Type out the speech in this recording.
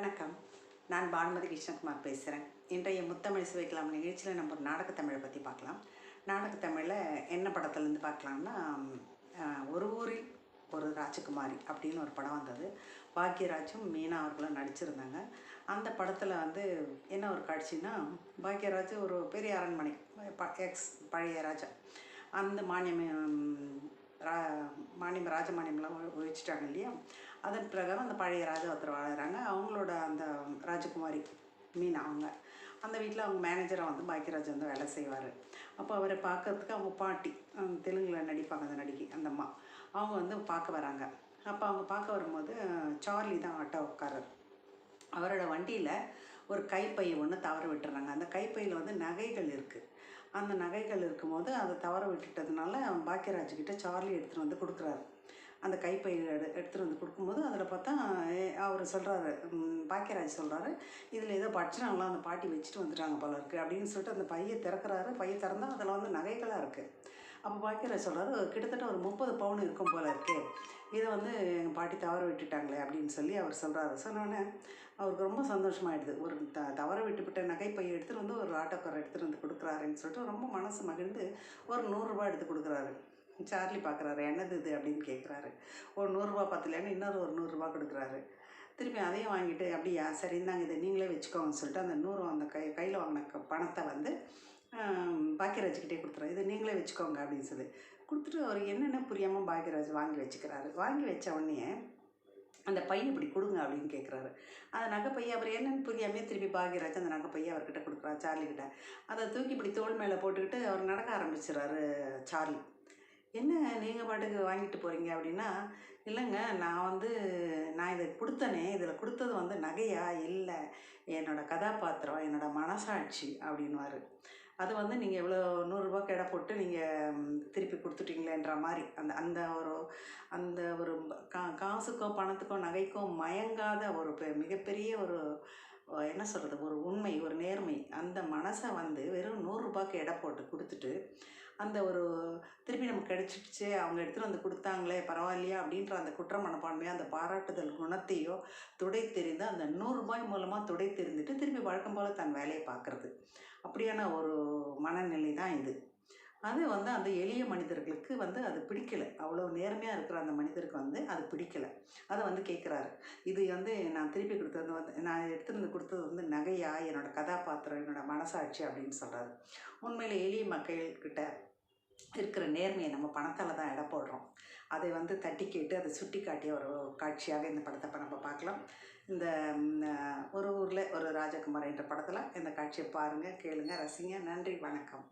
வணக்கம். நான் பானுமதி கிருஷ்ணகுமார் பேசுகிறேன் இன்றைய முத்தமிழ் சுவைக்கலாம் நிகழ்ச்சியில் நம்ம ஒரு நாடகத்தமிழை பற்றி பார்க்கலாம். நாடகத்தமிழில் என்ன படத்துலேருந்து பார்க்கலாம்னா ஒரு ஊரில் ஒரு ராஜகுமாரி அப்படின்னு ஒரு படம் வந்தது. பாக்யராஜும் மீனா அவர்களும் நடிச்சிருந்தாங்க. அந்த படத்தில் வந்து என்ன ஒரு காட்சின்னா பாக்யராஜ் ஒரு பெரிய அரண்மனை ப- எக்ஸ் பழைய ராஜா. அந்த மானியம் ரா மானியம் ராஜமானியம்லாம் ஒழிச்சிட்டாங்க இல்லையா? அதன் பிரகாரம் அந்த பழைய ராஜா ஒருத்தர் வாழறாங்க. அவங்களோட அந்த ராஜகுமாரி மீன் அவங்க. அந்த வீட்டில் அவங்க மேனேஜராக வந்து பாக்கியராஜ் வந்து வேலை செய்வார். அப்போ அவரை பார்க்கறதுக்கு அவங்க பாட்டி தெலுங்கில் நடிப்பாங்க அந்த நடிகை அந்த அம்மா. அவங்க வந்து பார்க்க வராங்க. அப்போ அவங்க பார்க்க வரும்போது சார்லி தான் ஆட்டோக்காரர் அவரோட வண்டியில் ஒரு கைப்பை ஒன்று தவற விட்டுறாங்க அந்த கைப்பையில் வந்து நகைகள் இருக்குது அந்த நகைகள் இருக்கும்போது அதை தவற விட்டுட்டதுனால பாக்கியராஜ் கிட்ட சார்லி எடுத்துகிட்டு வந்து கொடுக்குறாரு. அந்த கைப்பை எடு எடுத்துகிட்டு வந்து கொடுக்கும்போது அதில் பார்த்தா அவர் சொல்கிறாரு பாக்கியராஜ் சொல்கிறாரு இதில் ஏதோ பட்சணம்லாம் அந்த பாட்டி வச்சுட்டு வந்துட்டாங்க போல இருக்குது அப்படின்னு சொல்லிட்டு அந்த பையை திறக்கிறாரு. பையை திறந்தால் அதில் வந்து நகைகளாக இருக்குது அப்போ பாக்கியராஜ் சொல்கிறாரு கிட்டத்தட்ட ஒரு முப்பது பவுன் இருக்கும் போல இருக்கே. இதை வந்து எங்கள் பாட்டி தவற விட்டுட்டாங்களே அப்படின்னு சொல்லி அவர் சொல்கிறாரு சொன்னோடனே அவருக்கு ரொம்ப சந்தோஷமாயிடுது. ஒரு த தவற விட்டுவிட்ட நகைப்பையை எடுத்துகிட்டு வந்து ஒரு ஆட்டோக்காரர் எடுத்துகிட்டு வந்து கொடுக்குறாருன்னு சொல்லிட்டு ரொம்ப மனசு மகிழ்ந்து ஒரு நூறுரூவா எடுத்து கொடுக்குறாரு. சார்லி பார்க்குறாரு என்னது இது அப்படின்னு கேட்குறாரு ஒரு நூறுரூவா பத்தலைன்னு இன்னொரு ஒரு நூறுரூவா கொடுக்குறாரு. திருப்பி அதையும் வாங்கிட்டு அப்படியா? சரி இந்தாங்க இதை நீங்களே வச்சுக்கோங்கன்னு சொல்லிட்டு அந்த நூறு அந்த கை கையில் வாங்கின பணத்தை வந்து பாக்கியராஜ்கிட்டே கொடுத்துறோம் இதை நீங்களே வச்சுக்கோங்க அப்படின்னு சொல்லி. கொடுத்துட்டு அவர் என்னென்ன புரியாமல் பாக்கியராஜ் வாங்கி வச்சுக்கிறாரு? வாங்கி வச்ச உடனே அந்த பையன் இப்படி கொடுங்க அப்படின்னு கேட்குறாரு அந்த நகைப்பையை அவர் என்னென்னு புரியாமே திருப்பி பாக்கியராஜ் அந்த நகைப்பையை அவர்கிட்ட கொடுக்குறாரு சார்லிக்கிட்ட அதை தூக்கி இப்படி தோல் மேலே போட்டுக்கிட்டு அவர் நடக்க ஆரம்பிச்சிடுறாரு சார்லி. என்ன நீங்கள் பாட்டுக்கு வாங்கிட்டு போகிறீங்க அப்படின்னா இல்லைங்க நான் வந்து நான் இதை கொடுத்தனே இதில் கொடுத்தது வந்து நகையா? இல்லை என்னோடய கதாபாத்திரம் என்னோடய மனசாட்சி அப்படின்வாரு அது வந்து நீங்கள் எவ்வளோ நூறுரூபா எடை போட்டு நீங்கள் திருப்பி கொடுத்துட்டீங்களேன்ற மாதிரி அந்த அந்த ஒரு அந்த ஒரு கா காசுக்கோ பணத்துக்கோ நகைக்கோ மயங்காத ஒரு பெ- மிகப்பெரிய ஒரு என்ன சொல்கிறது ஒரு உண்மை ஒரு நேர்மை. அந்த மனசை வந்து வெறும் நூறுரூபாய்க்கு எடை போட்டு கொடுத்துட்டு அந்த ஒரு திருப்பி நமக்கு கிடச்சிடுச்சு அவங்க எடுத்துகிட்டு வந்து கொடுத்தாங்களே பரவாயில்லையா அப்படின்ற அந்த குற்ற மனப்பான்மையோ அந்த பாராட்டுதல் குணத்தையோ துடை தெரிந்து அந்த நூறுரூபாய் மூலமாக துடை தெரிந்துட்டு திருப்பி வழக்கம் போல் தன் வேலையை பார்க்குறது. அப்படியான ஒரு மனநிலை தான் இது. அது வந்து அந்த எளிய மனிதர்களுக்கு வந்து அது பிடிக்கல. அவ்வளோ நேர்மையாக இருக்கிற அந்த மனிதருக்கு வந்து அது பிடிக்கல. அதை வந்து கேட்குறாரு. இது வந்து நான் திருப்பி கொடுத்தது வந்து நான் எடுத்துருந்து வந்து கொடுத்தது வந்து நகையா? என்னோட கதாபாத்திரம் என்னோட மனசாட்சி அப்படின்னு சொல்கிறாரு உண்மையில் எளிய மக்கள்கிட்ட இருக்கிற நேர்மையை நம்ம பணத்தால் தான் எடை போடுறோம். அதை வந்து தட்டி கேட்டு அதை சுட்டி காட்டிய ஒரு காட்சியாக இந்த படத்தை இப்போ நம்ம பார்க்கலாம். இந்த ஒரு ஊரில் ஒரு ராஜகுமார் என்ற படத்தில் இந்த காட்சியை பாருங்கள் கேளுங்கள் ரசிங்க. நன்றி வணக்கம்.